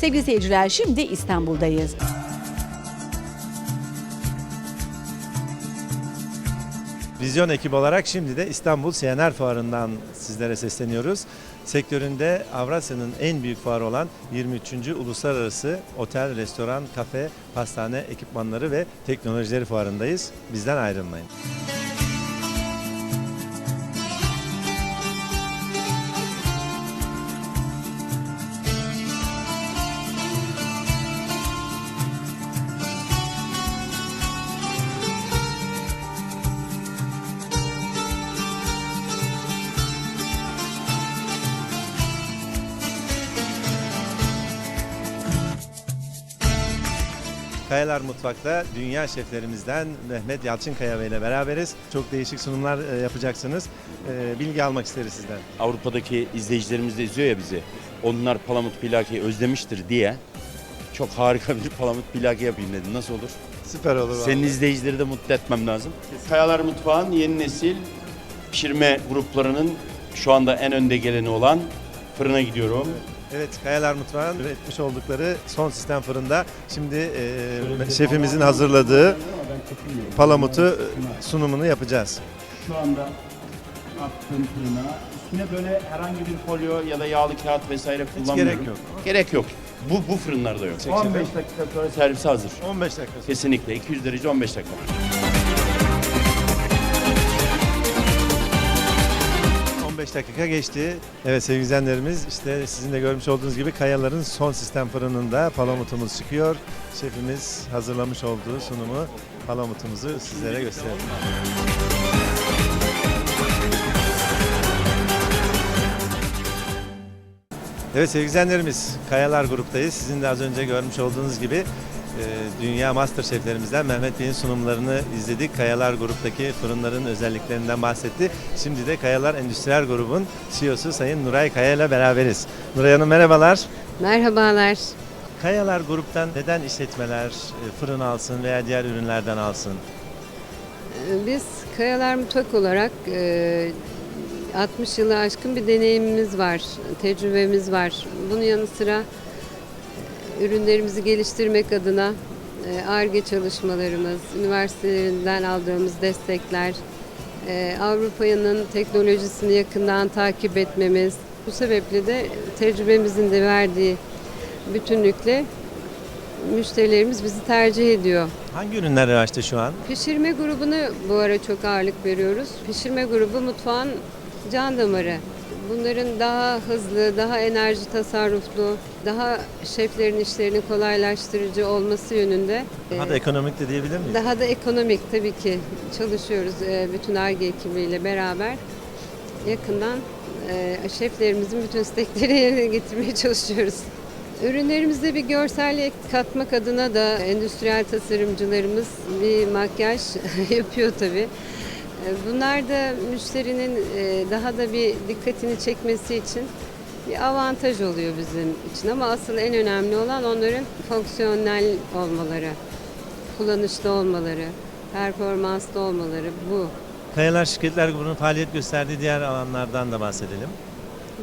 Sevgili seyirciler şimdi İstanbul'dayız. Vizyon ekibi olarak şimdi de İstanbul CNR Fuarı'ndan sizlere sesleniyoruz. Sektöründe Avrasya'nın en büyük fuarı olan 23. Uluslararası Otel, Restoran, Kafe, Pastane, Ekipmanları ve Teknolojileri Fuarı'ndayız. Bizden ayrılmayın. Kayalar Mutfak'ta dünya şeflerimizden Mehmet Yalçınkaya Bey ile beraberiz. Çok değişik sunumlar e, yapacaksınız. E, Bilgi almak isteriz sizden. Avrupa'daki izleyicilerimiz de izliyor ya bizi. Onlar palamut pilaki özlemiştir diye çok harika bir palamut pilaki yapayım dedim. Nasıl olur? Süper olur. Senin izleyicileri de mutlu etmem lazım. Kayalar Mutfağı'nın yeni nesil pişirme gruplarının şu anda en önde geleni olan fırına gidiyorum. Evet, Kayalar Mutfağı'nın üretmiş oldukları son sistem fırında. Şimdi e, şefimizin hazırladığı palamutu e, sunumunu yapacağız. Şu anda attığım fırına üstüne böyle herhangi bir folyo ya da yağlı kağıt vesaire kullanmıyorum. gerek yok. Gerek yok. Bu, bu fırınlarda yok. Çek 15 şefim. dakika sonra servise hazır. 15 dakika. Kesinlikle 200 derece 15 dakika. 15 dakika geçti. Evet sevgili izleyenlerimiz işte sizin de görmüş olduğunuz gibi Kayalar'ın son sistem fırınında palamutumuz çıkıyor. Şefimiz hazırlamış olduğu sunumu palamutumuzu sizlere gösterelim. Evet sevgili izleyenlerimiz Kayalar gruptayız. Sizin de az önce görmüş olduğunuz gibi Dünya Master Şeflerimizden Mehmet Bey'in sunumlarını izledik. Kayalar gruptaki fırınların özelliklerinden bahsetti. Şimdi de Kayalar Endüstriyel Grubun CEO'su Sayın Nuray Kaya ile beraberiz. Nuray Hanım merhabalar. Merhabalar. Kayalar gruptan neden işletmeler e, fırın alsın veya diğer ürünlerden alsın? Ee, Biz Kayalar Mutfak olarak e, 60 yılı aşkın bir deneyimimiz var, tecrübemiz var. Bunun yanı sıra e, ürünlerimizi geliştirmek adına e, ARGE çalışmalarımız, üniversitelerinden aldığımız destekler, e, Avrupa'nın teknolojisini yakından takip etmemiz. Bu sebeple de tecrübemizin de verdiği bütünlükle müşterilerimiz bizi tercih ediyor. Hangi ürünler revaçta şu an? Pişirme grubuna bu ara çok ağırlık veriyoruz. Pişirme grubu mutfağın can damarı. Bunların daha hızlı, daha enerji tasarruflu, daha şeflerin işlerini kolaylaştırıcı olması yönünde. Daha e, da ekonomik de diyebilir miyiz? daha da ekonomik tabii ki çalışıyoruz e, bütün ARGE ekibiyle beraber. Yakından e, şeflerimizin bütün istekleri yerine getirmeye çalışıyoruz. Ürünlerimizde bir görsellik katmak adına da endüstriyel tasarımcılarımız bir makyaj yapıyor tabii. E, Bunlar da müşterinin e, daha da bir dikkatini çekmesi için bir avantaj oluyor bizim için ama asıl en önemli olan onların fonksiyonel olmaları, kullanışlı olmaları, performanslı olmaları bu. Kayalar Şirketler Grubu'nun faaliyet gösterdiği diğer alanlardan da bahsedelim.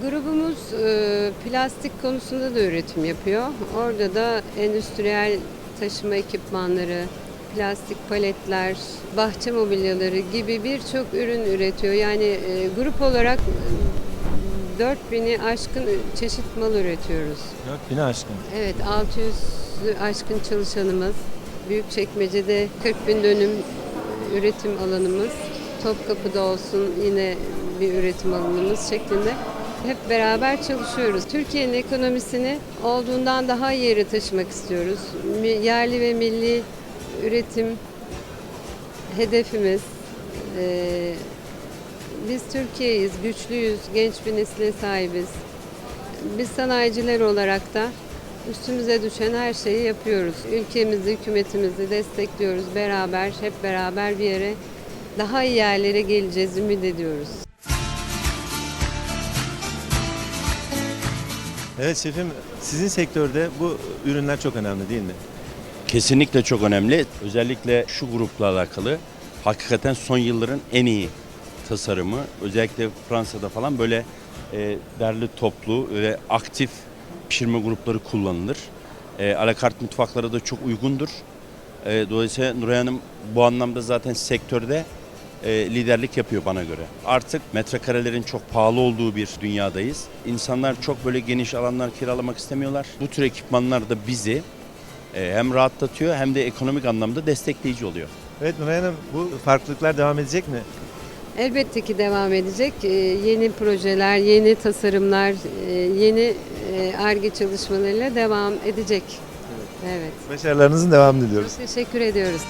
Grubumuz e, plastik konusunda da üretim yapıyor. Orada da endüstriyel taşıma ekipmanları, plastik paletler, bahçe mobilyaları gibi birçok ürün üretiyor. Yani e, grup olarak e, 4000'i aşkın çeşit mal üretiyoruz. 4000'i aşkın. Evet 600'ü aşkın çalışanımız. Büyükçekmece'de 40 bin dönüm üretim alanımız. Topkapı'da olsun yine bir üretim alanımız şeklinde hep beraber çalışıyoruz. Türkiye'nin ekonomisini olduğundan daha iyi yere taşımak istiyoruz. Yerli ve milli üretim hedefimiz. Ee, biz Türkiye'yiz, güçlüyüz, genç bir nesile sahibiz. Biz sanayiciler olarak da üstümüze düşen her şeyi yapıyoruz. Ülkemizi, hükümetimizi destekliyoruz. Beraber, hep beraber bir yere daha iyi yerlere geleceğiz, ümit ediyoruz. Evet şefim sizin sektörde bu ürünler çok önemli değil mi? Kesinlikle çok önemli. Özellikle şu grupla alakalı hakikaten son yılların en iyi tasarımı. Özellikle Fransa'da falan böyle e, derli toplu ve aktif pişirme grupları kullanılır. E, alakart mutfaklara da çok uygundur. E, dolayısıyla Nuray Hanım bu anlamda zaten sektörde e, liderlik yapıyor bana göre. Artık metrekarelerin çok pahalı olduğu bir dünyadayız. İnsanlar çok böyle geniş alanlar kiralamak istemiyorlar. Bu tür ekipmanlar da bizi hem rahatlatıyor hem de ekonomik anlamda destekleyici oluyor. Evet Nuray Hanım bu farklılıklar devam edecek mi? Elbette ki devam edecek. Ee, yeni projeler, yeni tasarımlar, e, yeni ARGE çalışmalarıyla devam edecek. Evet. Başarılarınızın devamını diliyoruz. Teşekkür ediyoruz.